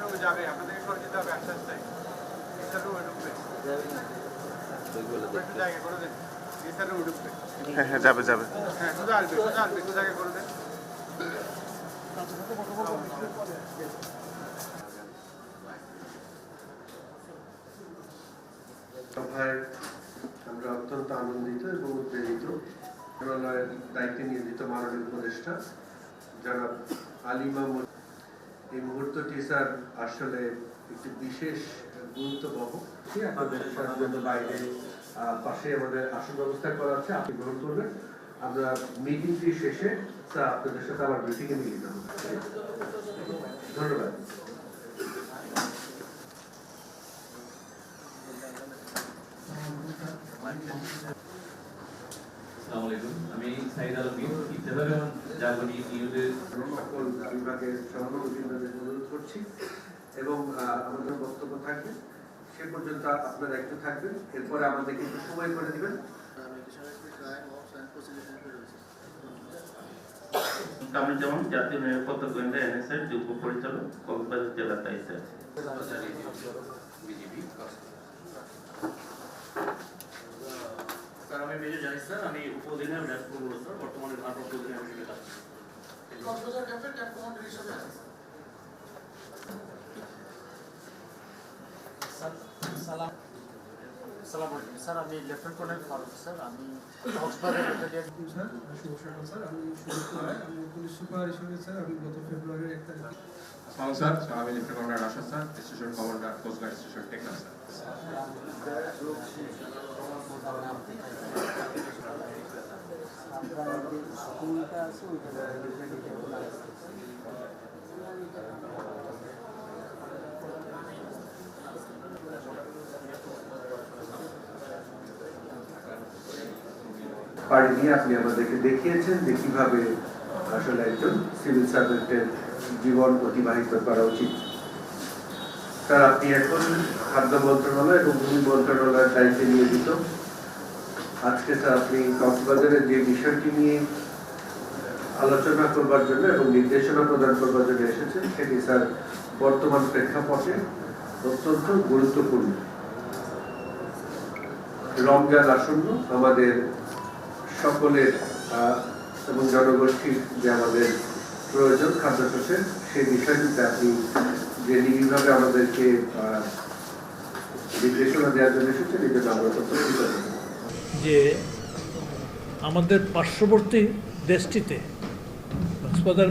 নিচের যাবে আপনাদেরকে সরে যেতে হবে আস্তে আস্তে ঢুকবে। একটু জায়গা করে দেন। নিচের ঢুকবে। হ্যাঁ হ্যাঁ যাবে যাবে। হ্যাঁ সোজা আসবে সোজা আসবে একটু জায়গা করে দেন। সভায় আমরা অত্যন্ত আনন্দিত এবং উদ্বেলিত। মন্ত্রণালয়ের দায়িত্বে নিয়োজিত মাননীয় উপদেষ্টা যারা আলিমা এই মুহূর্তটি স্যার আসলে একটি বিশেষ গুরুত্ববহ। আপনাদের সাথে জন্য বাইরে পাশে আমাদের আসন ব্যবস্থা করা আছে আপনি গ্রহণ করবেন। আমরা মিটিংটি শেষে স্যার আপনাদের সাথে আবার মিটিংয়ে মিলিত হব। ধন্যবাদ। আসসালামু আলাইকুম আমি সাইদ ইত্তেফাক এবং জার্মানি নিউজের সকল বিভাগের সহানুভূতিদের অনুরোধ করছি এবং আমাদের বক্তব্য থাকবে। সে পর্যন্ত আপনারা একটু থাকবেন এরপরে আমাদেরকে একটু সময় করে দিবেন। কামরুজ্জামান জাতীয় নিরাপত্তা গোয়েন্দা এনএসএর যুগ্ম পরিচালক কক্সবাজার জেলার দায়িত্বে আছে। আমি মেজর জানিস স্যার। আমি উপঅধিনায়ক ডাক্তার স্যার। বর্তমানে ভারপ্রাপ্ত অধিনায়ক হিসেবে কাজ করছি। কক্সবাজার ক্যাম্পের ক্যাম্প কমান্ডার হিসেবে আছেন সালাম আলাইকুম স্যার আমি লেফটেন্যান্ট কর্নেল ফারুক স্যার। আমি কক্সবাজার ব্যাটালিয়ন স্যার শুভ সকাল স্যার। আমি সুজিত রায় আমি পুলিশ সুপার হিসেবে স্যার। আমি গত ফেব্রুয়ারির এক তারিখে। আসসালামু স্যার। আমি lieutenant commander Rashad sir. Station commander coast guard station Teknaf sir. আপনি আমাদেরকে দেখিয়েছেন যে কীভাবে আসলে একজন সিভিল সার্ভেন্টের জীবন অতিবাহিত করা উচিত। স্যার, আপনি এখন খাদ্য মন্ত্রণালয় এবং ভূমি মন্ত্রণালয়ের দায়িত্বে নিয়োজিত। আজকে স্যার, আপনি কক্সবাজারের যে বিষয়টি নিয়ে আলোচনা করবার জন্য এবং নির্দেশনা প্রদান করবার জন্য এসেছেন সেটি স্যার, বর্তমান প্রেক্ষাপটে অত্যন্ত গুরুত্বপূর্ণ। রমজান আসন্ন আমাদের সকলের এবং জনগোষ্ঠীর যে আমাদের প্রয়োজন খাদ্যশস্যের সেই বিষয়টিতে আপনি যে নিবিড়ভাবে আমাদেরকে নির্দেশনা দেওয়ার জন্য এসেছেন, এই জন্য আমরা যে আমাদের পার্শ্ববর্তী দেশটিতে কক্সবাজার